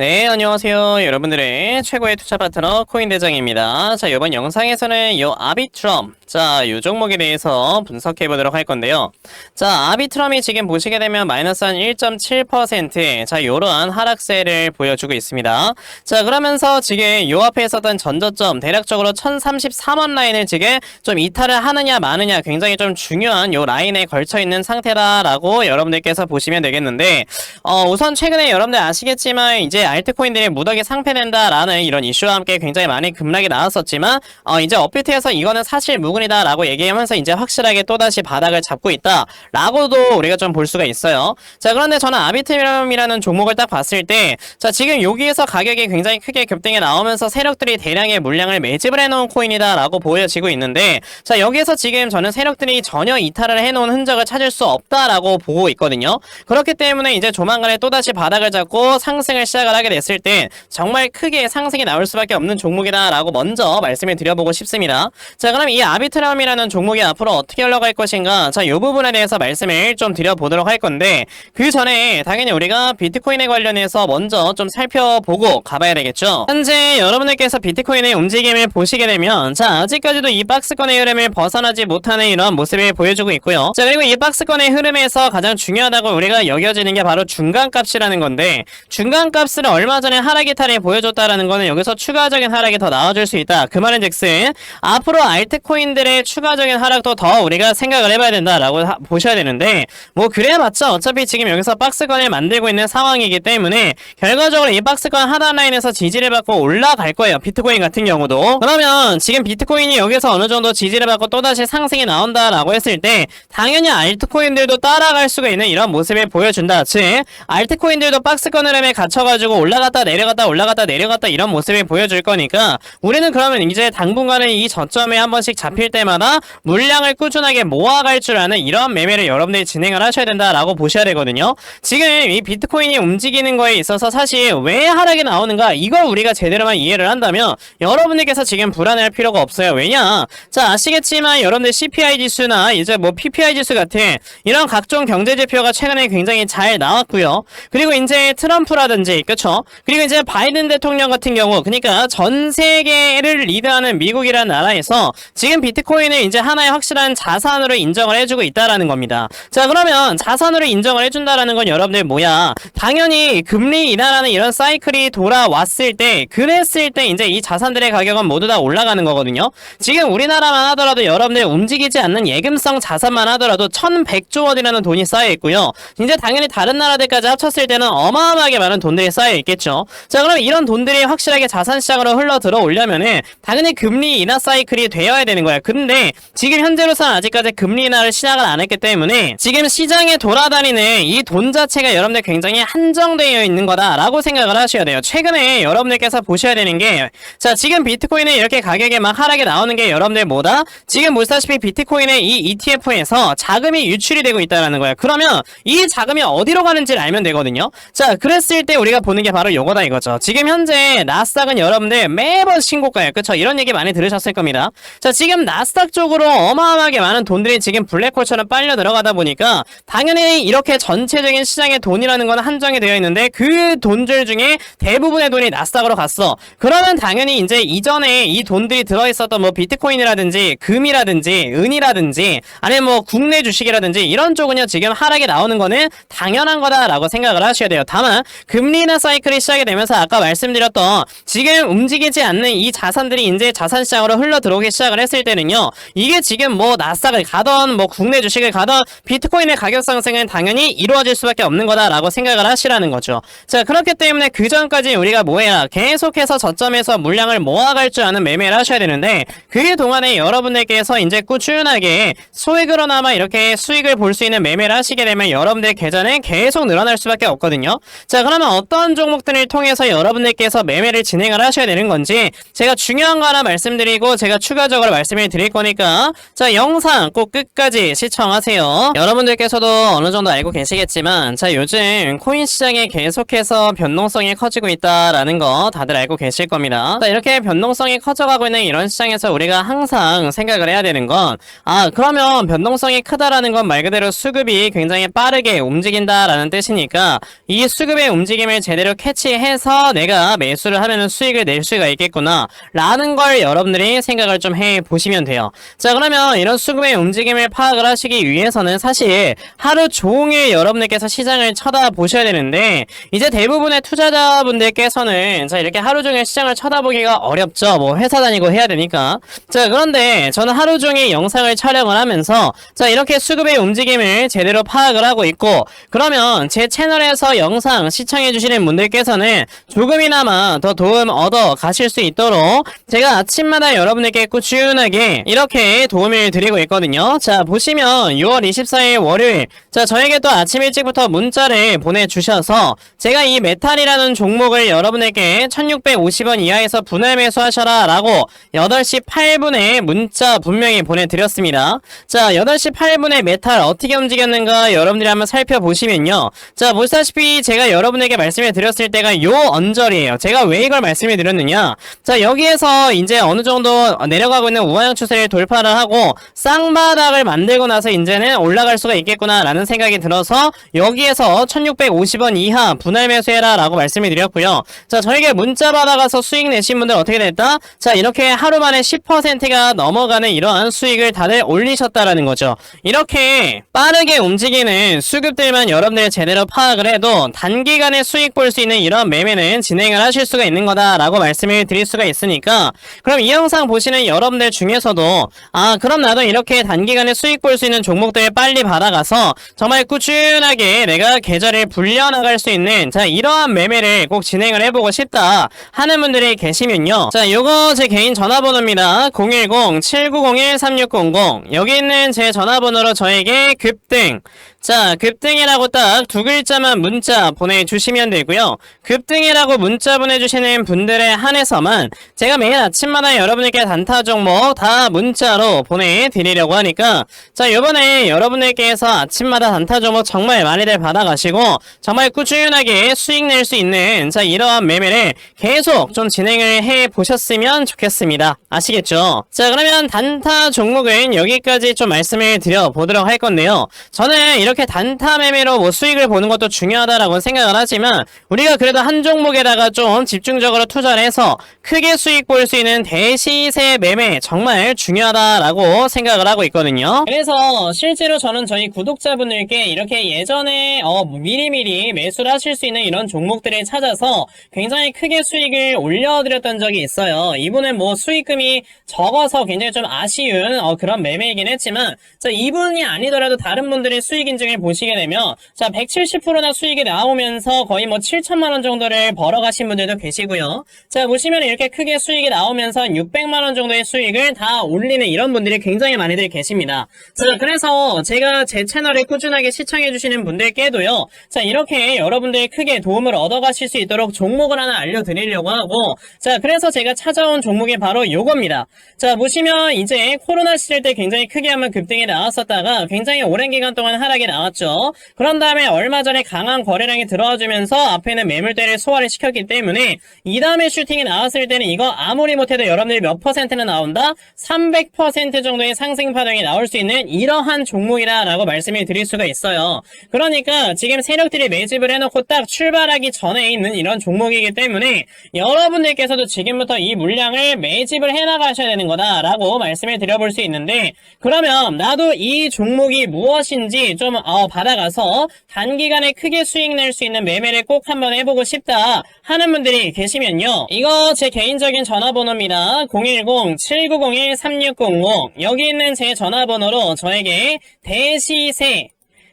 네, 안녕하세요. 여러분들의 최고의 투자 파트너 코인 대장입니다. 자, 이번 영상에서는 이 아비트럼, 자, 이 종목에 대해서 분석해 보도록 할 건데요. 자, 아비트럼이 지금 보시게 되면 마이너스 한 1.7%, 자, 요러한 하락세를 보여주고 있습니다. 자, 그러면서 지금 요 앞에 있었던 전저점, 대략적으로 1033원 라인을 지금 좀 이탈을 하느냐 마느냐 굉장히 좀 중요한 요 라인에 걸쳐 있는 상태다라고 여러분들께서 보시면 되겠는데, 어, 우선 최근에 여러분들 아시겠지만 이제 알트 코인들이 무더기 상패된다라는 이런 이슈와 함께 굉장히 많이 급락이 나왔었지만 어, 이제 업비트에서 이거는 사실 무근이다라고 얘기하면서 이제 확실하게 또다시 바닥을 잡고 있다라고도 우리가 좀 볼 수가 있어요. 자 그런데 저는 아비트럼이라는 종목을 딱 봤을 때 자 지금 여기에서 가격이 굉장히 크게 급등이 나오면서 세력들이 대량의 물량을 매집을 해놓은 코인이다라고 보여지고 있는데 자 여기에서 지금 저는 세력들이 전혀 이탈을 해놓은 흔적을 찾을 수 없다라고 보고 있거든요. 그렇기 때문에 이제 조만간에 또다시 바닥을 잡고 상승을 시작을 하게 됐을 때 정말 크게 상승이 나올 수밖에 없는 종목이다라고 먼저 말씀을 드려보고 싶습니다. 자 그럼 이 아비트럼이라는 종목이 앞으로 어떻게 흘러갈 것인가 자 이 부분에 대해서 말씀을 좀 드려보도록 할 건데 그 전에 당연히 우리가 비트코인에 관련해서 먼저 좀 살펴보고 가봐야 되겠죠. 현재 여러분들께서 비트코인의 움직임을 보시게 되면 자 아직까지도 이 박스권의 흐름을 벗어나지 못하는 이런 모습을 보여주고 있고요. 자 그리고 이 박스권의 흐름에서 가장 중요하다고 우리가 여겨지는 게 바로 중간값이라는 건데 중간값 을 얼마 전에 하락 이탈을 보여줬다라는 거는 여기서 추가적인 하락이 더 나와줄 수 있다. 그 말은 즉슨 앞으로 알트코인들의 추가적인 하락도 더 우리가 생각을 해봐야 된다라고 하- 보셔야 되는데 뭐 그래봤자 어차피 지금 여기서 박스권을 만들고 있는 상황이기 때문에 결과적으로 이 박스권 하단 라인에서 지지를 받고 올라갈 거예요. 비트코인 같은 경우도 그러면 지금 비트코인이 여기서 어느 정도 지지를 받고 또다시 상승이 나온다라고 했을 때 당연히 알트코인들도 따라갈 수가 있는 이런 모습을 보여준다. 즉 알트코인들도 박스권 흐름에 갇혀가지고 올라갔다 내려갔다 올라갔다 내려갔다 이런 모습을 보여줄 거니까 우리는 그러면 이제 당분간은 이 저점에 한 번씩 잡힐 때마다 물량을 꾸준하게 모아갈 줄 아는 이런 매매를 여러분들이 진행을 하셔야 된다라고 보셔야 되거든요. 지금 이 비트코인이 움직이는 거에 있어서 사실 왜 하락이 나오는가 이걸 우리가 제대로만 이해를 한다면 여러분들께서 지금 불안해할 필요가 없어요. 왜냐? 자 아시겠지만 여러분들 CPI 지수나 이제 뭐 PPI 지수 같은 이런 각종 경제 지표가 최근에 굉장히 잘 나왔고요. 그리고 이제 트럼프라든지 그쵸? 그리고 이제 바이든 대통령 같은 경우 그러니까 전 세계를 리드하는 미국이라는 나라에서 지금 비트코인을 이제 하나의 확실한 자산으로 인정을 해주고 있다라는 겁니다. 자 그러면 자산으로 인정을 해준다라는 건 여러분들 뭐야? 당연히 금리 인하라는 이런 사이클이 돌아왔을 때 그랬을 때 이제 이 자산들의 가격은 모두 다 올라가는 거거든요. 지금 우리나라만 하더라도 여러분들 움직이지 않는 예금성 자산만 하더라도 1100조 원이라는 돈이 쌓여 있고요. 이제 당연히 다른 나라들까지 합쳤을 때는 어마어마하게 많은 돈들이 쌓여 있겠죠. 자, 그럼 이런 돈들이 확실하게 자산 시장으로 흘러 들어오려면은 당연히 금리 인하 사이클이 되어야 되는 거야. 근데 지금 현재로서는 아직까지 금리 인하를 시작을 안 했기 때문에 지금 시장에 돌아다니는 이 돈 자체가 여러분들 굉장히 한정되어 있는 거다라고 생각을 하셔야 돼요. 최근에 여러분들께서 보셔야 되는 게 자, 지금 비트코인은 이렇게 가격이 막 하락이 나오는 게 여러분들 뭐다? 지금 보시다시피 비트코인의 이 ETF에서 자금이 유출이 되고 있다는 거예요. 그러면 이 자금이 어디로 가는지를 알면 되거든요. 자, 그랬을 때 우리가 보는 게 바로 요거다 이거죠. 지금 현재 나스닥은 여러분들 매번 신고가예요. 그쵸? 이런 얘기 많이 들으셨을 겁니다. 자, 지금 나스닥 쪽으로 어마어마하게 많은 돈들이 지금 블랙홀처럼 빨려 들어가다 보니까 당연히 이렇게 전체적인 시장의 돈이라는 건 한정이 되어 있는데 그 돈들 중에 대부분의 돈이 나스닥으로 갔어. 그러면 당연히 이제 이전에 이 돈들이 들어있었던 뭐 비트코인이라든지 금이라든지 은이라든지 아니면 뭐 국내 주식이라든지 이런 쪽은요 지금 하락이 나오는 거는 당연한 거다라고 생각을 하셔야 돼요. 다만 금리나 사 이클이 시작이 되면서 아까 말씀드렸던 지금 움직이지 않는 이 자산들이 이제 자산 시장으로 흘러 들어오기 시작을 했을 때는요 이게 지금 뭐 나스닥을 가던 뭐 국내 주식을 가던 비트코인의 가격 상승은 당연히 이루어질 수밖에 없는 거다라고 생각을 하시라는 거죠. 자 그렇기 때문에 그 전까지 우리가 뭐해야 계속해서 저점에서 물량을 모아갈 줄 아는 매매를 하셔야 되는데 그 동안에 여러분들께서 이제 꾸준하게 소액으로나마 이렇게 수익을 볼 수 있는 매매를 하시게 되면 여러분들 계좌는 계속 늘어날 수밖에 없거든요. 자 그러면 어떤 종목 들을 통해서 여러분들께서 매매를 진행을 하셔야 되는 건지 제가 중요한 거 하나 말씀드리고 제가 추가적으로 말씀을 드릴 거니까 자 영상 꼭 끝까지 시청하세요. 여러분들께서도 어느 정도 알고 계시겠지만 자 요즘 코인 시장에 계속해서 변동성이 커지고 있다라는 거 다들 알고 계실 겁니다. 자 이렇게 변동성이 커져가고 있는 이런 시장에서 우리가 항상 생각을 해야 되는 건 아 그러면 변동성이 크다라는 건 말 그대로 수급이 굉장히 빠르게 움직인다라는 뜻이니까 이 수급의 움직임을 제대로 제대로 캐치해서 내가 매수를 하면은 수익을 낼 수가 있겠구나 라는 걸 여러분들이 생각을 좀 해 보시면 돼요. 자 그러면 이런 수급의 움직임을 파악을 하시기 위해서는 사실 하루 종일 여러분들께서 시장을 쳐다보셔야 되는데 이제 대부분의 투자자분들께서는 자 이렇게 하루 종일 시장을 쳐다보기가 어렵죠. 뭐 회사 다니고 해야 되니까. 자 그런데 저는 하루 종일 영상을 촬영을 하면서 자 이렇게 수급의 움직임을 제대로 파악을 하고 있고 그러면 제 채널에서 영상 시청해 주시는 분들 께서는 조금이나마 더 도움 얻어 가실 수 있도록 제가 아침마다 여러분에게 꾸준하게 이렇게 도움을 드리고 있거든요. 자 보시면 6월 24일 월요일 자 저에게 또 아침 일찍부터 문자를 보내주셔서 제가 이 메탈이라는 종목을 여러분에게 1650원 이하에서 분할 매수하셔라 라고 8시 8분에 문자 분명히 보내드렸습니다. 자 8시 8분에 메탈 어떻게 움직였는가 여러분들이 한번 살펴보시면요. 자 보시다시피 제가 여러분에게 말씀을 드렸 을 때가 요 언저리에요. 제가 왜 이걸 말씀을 드렸느냐? 자 여기에서 이제 어느 정도 내려가고 있는 우하형 추세를 돌파를 하고 쌍바닥을 만들고 나서 이제는 올라갈 수가 있겠구나 라는 생각이 들어서 여기에서 1650원 이하 분할 매수해라 라고 말씀을 드렸고요. 자 저에게 문자 받아가서 수익 내신 분들 어떻게 됐다? 자 이렇게 하루 만에 10%가 넘어가는 이러한 수익을 다들 올리셨다라는 거죠. 이렇게 빠르게 움직이는 수급들만 여러분들이 제대로 파악을 해도 단기간에 수익 볼수 있는 이런 매매는 진행을 하실 수가 있는 거다라고 말씀을 드릴 수가 있으니까 그럼 이 영상 보시는 여러분들 중에서도 아 그럼 나도 이렇게 단기간에 수익 볼 수 있는 종목들 빨리 받아가서 정말 꾸준하게 내가 계좌를 불려나갈 수 있는 자 이러한 매매를 꼭 진행을 해보고 싶다 하는 분들이 계시면요. 자 요거 제 개인 전화번호입니다. 010-7901-3600 여기 있는 제 전화번호로 저에게 급등 자, 급등이라고 딱 두 글자만 문자 보내주시면 되고요. 급등이라고 문자 보내주시는 분들에 한해서만 제가 매일 아침마다 여러분에게 단타 종목 다 문자로 보내드리려고 하니까 자, 요번에 여러분들께서 아침마다 단타 종목 정말 많이들 받아가시고 정말 꾸준하게 수익 낼 수 있는 자, 이러한 매매를 계속 좀 진행을 해 보셨으면 좋겠습니다. 아시겠죠? 자, 그러면 단타 종목은 여기까지 좀 말씀을 드려보도록 할 건데요. 저는 이렇게 단타 매매로 뭐 수익을 보는 것도 중요하다라고 생각을 하지만 우리가 그래도 한 종목에다가 좀 집중적으로 투자를 해서 크게 수익 볼 수 있는 대시세 매매 정말 중요하다라고 생각을 하고 있거든요. 그래서 실제로 저는 저희 구독자분들께 이렇게 예전에 어 미리미리 매수를 하실 수 있는 이런 종목들을 찾아서 굉장히 크게 수익을 올려드렸던 적이 있어요. 이분은 뭐 수익금이 적어서 굉장히 좀 아쉬운 어, 그런 매매이긴 했지만 자 이분이 아니더라도 다른 분들의 수익 인 증을 보시게 되면 자 170%나 수익이 나오면서 거의 뭐 7천만 원 정도를 벌어가신 분들도 계시고요. 자 보시면 이렇게 크게 수익이 나오면서 600만 원 정도의 수익을 다 올리는 이런 분들이 굉장히 많이들 계십니다. 자 그래서 제가 제 채널을 꾸준하게 시청해주시는 분들께도요. 자 이렇게 여러분들이 크게 도움을 얻어가실 수 있도록 종목을 하나 알려드리려고 하고 자 그래서 제가 찾아온 종목이 바로 요겁니다. 자 보시면 이제 코로나 시절 때 굉장히 크게 한번 급등이 나왔었다가 굉장히 오랜 기간 동안 하락이 나왔죠. 그런 다음에 얼마 전에 강한 거래량이 들어와주면서 앞에는 매물대를 소화를 시켰기 때문에 이 다음에 슈팅이 나왔을 때는 이거 아무리 못해도 여러분들이 몇 퍼센트나 나온다? 300% 정도의 상승 파동이 나올 수 있는 이러한 종목이라고 말씀을 드릴 수가 있어요. 그러니까 지금 세력들이 매집을 해놓고 딱 출발하기 전에 있는 이런 종목이기 때문에 여러분들께서도 지금부터 이 물량을 매집을 해나가셔야 되는 거다라고 말씀을 드려볼 수 있는데 그러면 나도 이 종목이 무엇인지 좀 어, 받아가서 단기간에 크게 수익 낼 수 있는 매매를 꼭 한번 해보고 싶다 하는 분들이 계시면요. 이거 제 개인적인 전화번호입니다. 010-7901-3600 여기 있는 제 전화번호로 저에게 대시세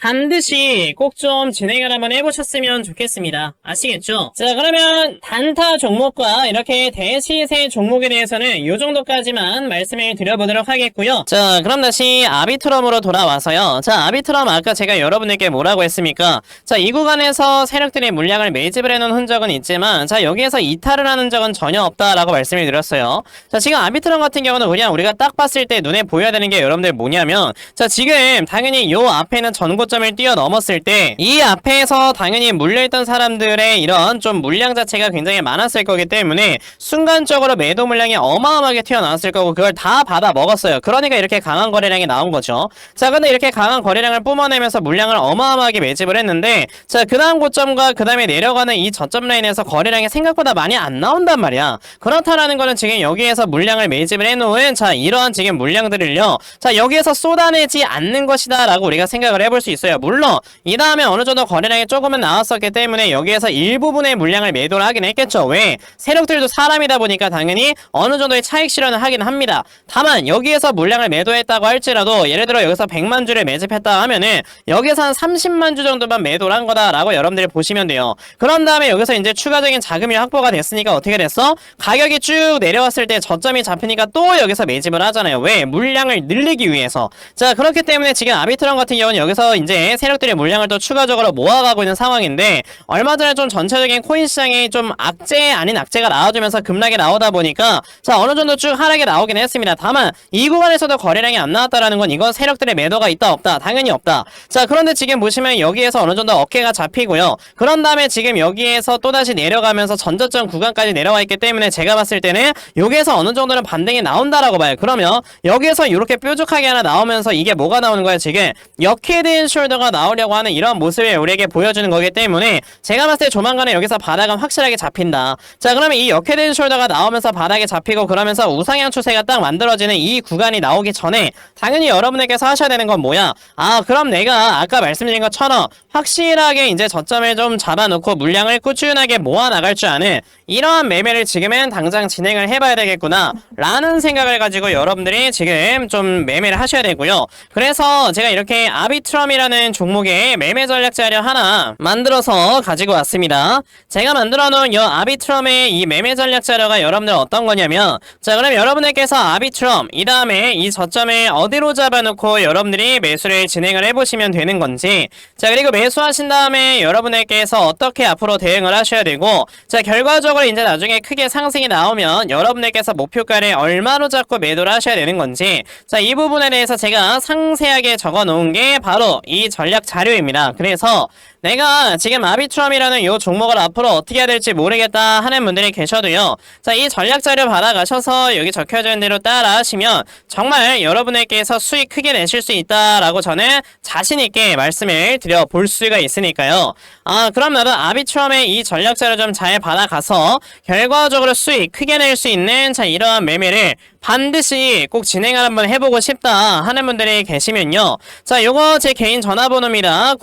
반드시 꼭 좀 진행을 한번 해보셨으면 좋겠습니다. 아시겠죠? 자, 그러면 단타 종목과 이렇게 대시세 종목에 대해서는 이 정도까지만 말씀을 드려보도록 하겠고요. 자, 그럼 다시 아비트럼으로 돌아와서요. 자, 아비트럼 아까 제가 여러분에게 뭐라고 했습니까? 자, 이 구간에서 세력들이 물량을 매집을 해놓은 흔적은 있지만, 자, 여기에서 이탈을 하는 흔적은 전혀 없다라고 말씀을 드렸어요. 자, 지금 아비트럼 같은 경우는 그냥 우리가 딱 봤을 때 눈에 보여야 되는 게 여러분들 뭐냐면, 자, 지금 당연히 요 앞에 있는 전고 점을 뛰어넘었을 때, 이 앞에서 당연히 물려있던 사람들의 이런 좀 물량 자체가 굉장히 많았을 거기 때문에, 순간적으로 매도 물량이 어마어마하게 튀어나왔을 거고, 그걸 다 받아 먹었어요. 그러니까 이렇게 강한 거래량이 나온 거죠. 자, 근데 이렇게 강한 거래량을 뿜어내면서 물량을 어마어마하게 매집을 했는데, 자, 그 다음 고점과 그 다음에 내려가는 이 저점 라인에서 거래량이 생각보다 많이 안 나온단 말이야. 그렇다라는 거는 지금 여기에서 물량을 매집을 해놓은, 자, 이러한 지금 물량들을요, 자, 여기에서 쏟아내지 않는 것이다 라고 우리가 생각을 해볼 수 있어요. 물론, 이 다음에 어느 정도 거래량이 조금은 나왔었기 때문에 여기에서 일부분의 물량을 매도를 하긴 했겠죠. 왜? 세력들도 사람이다 보니까 당연히 어느 정도의 차익 실현을 하긴 합니다. 다만, 여기에서 물량을 매도했다고 할지라도, 예를 들어 여기서 100만 주를 매집했다 하면은, 여기서 한 30만 주 정도만 매도를 한 거다라고 여러분들이 보시면 돼요. 그런 다음에 여기서 이제 추가적인 자금이 확보가 됐으니까 어떻게 됐어? 가격이 쭉 내려왔을 때 저점이 잡히니까 또 여기서 매집을 하잖아요. 왜? 물량을 늘리기 위해서. 자, 그렇기 때문에 지금 아비트럼 같은 경우는 여기서 이제 세력들의 물량을 또 추가적으로 모아가고 있는 상황인데, 얼마 전에 좀 전체적인 코인 시장이 좀 악재 아닌 악재가 나와주면서 급락이 나오다 보니까, 자, 어느 정도 쭉 하락이 나오긴 했습니다. 다만, 이 구간에서도 거래량이 안 나왔다라는 건 이건 세력들의 매도가 있다, 없다? 당연히 없다. 자, 그런데 지금 보시면 여기에서 어느 정도 어깨가 잡히고요. 그런 다음에 지금 여기에서 또다시 내려가면서 전저점 구간까지 내려와 있기 때문에 제가 봤을 때는 여기에서 어느 정도는 반등이 나온다라고 봐요. 그러면 여기에서 이렇게 뾰족하게 하나 나오면서 이게 뭐가 나오는 거예요, 지금? 역헤드인 숄더가 나오려고 하는 이런 모습을 우리에게 보여주는 거기 때문에 제가 봤을 때 조만간에 여기서 바닥은 확실하게 잡힌다. 자, 그러면 이 역헤드인 숄더가 나오면서 바닥에 잡히고 그러면서 우상향 추세가 딱 만들어지는 이 구간이 나오기 전에 당연히 여러분에게서 하셔야 되는 건 뭐야? 아, 그럼 내가 아까 말씀드린 것처럼 확실하게 이제 저점을 좀 잡아놓고 물량을 꾸준하게 모아나갈 줄 아는 이러한 매매를 지금은 당장 진행을 해봐야 되겠구나 라는 생각을 가지고 여러분들이 지금 좀 매매를 하셔야 되고요. 그래서 제가 이렇게 아비트럼이라는 종목의 매매 전략 자료 하나 만들어서 가지고 왔습니다. 제가 만들어 놓은 이 아비트럼의 이 매매 전략 자료가 여러분들 어떤 거냐면 자 그럼 여러분들께서 아비트럼 이 다음에 이 저점을 어디로 잡아놓고 여러분들이 매수를 진행을 해보시면 되는 건지 자 그리고 매수하신 다음에 여러분들께서 어떻게 앞으로 대응을 하셔야 되고 자 결과적으로 이제 나중에 크게 상승이 나오면 여러분들께서 목표가를 얼마로 잡고 매도를 하셔야 되는 건지 자 이 부분에 대해서 제가 상세하게 적어 놓은 게 바로 이 전략 자료입니다. 그래서 내가 지금 아비트럼이라는 이 종목을 앞으로 어떻게 해야 될지 모르겠다 하는 분들이 계셔도요. 자, 이 전략 자료 받아가셔서 여기 적혀져 있는 대로 따라 하시면 정말 여러분에게서 수익 크게 내실 수 있다라고 저는 자신있게 말씀을 드려 볼 수가 있으니까요. 아, 그럼 나도 아비트럼의 이 전략 자료 좀 잘 받아가서 결과적으로 수익 크게 낼 수 있는 자, 이러한 매매를 반드시 꼭 진행을 한번 해보고 싶다 하는 분들이 계시면요. 자, 요거 제 개인 전화번호입니다.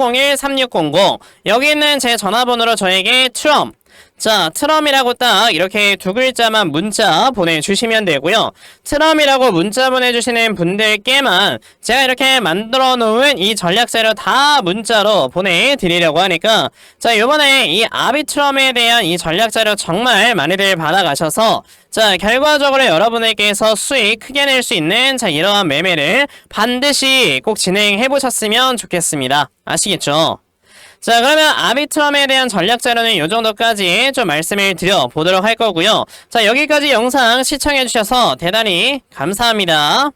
010-7901-3600 여기 있는 제 전화번호로 저에게 트럼 자, 트럼이라고 딱 이렇게 두 글자만 문자 보내주시면 되고요. 트럼이라고 문자 보내주시는 분들께만 제가 이렇게 만들어 놓은 이 전략자료 다 문자로 보내드리려고 하니까 자, 요번에 이 아비 트럼에 대한 이 전략자료 정말 많이들 받아가셔서 자, 결과적으로 여러분에게서 수익 크게 낼 수 있는 자, 이러한 매매를 반드시 꼭 진행해 보셨으면 좋겠습니다. 아시겠죠? 자 그러면 아비트럼에 대한 전략 자료는 이 정도까지 좀 말씀을 드려 보도록 할 거고요. 자 여기까지 영상 시청해 주셔서 대단히 감사합니다.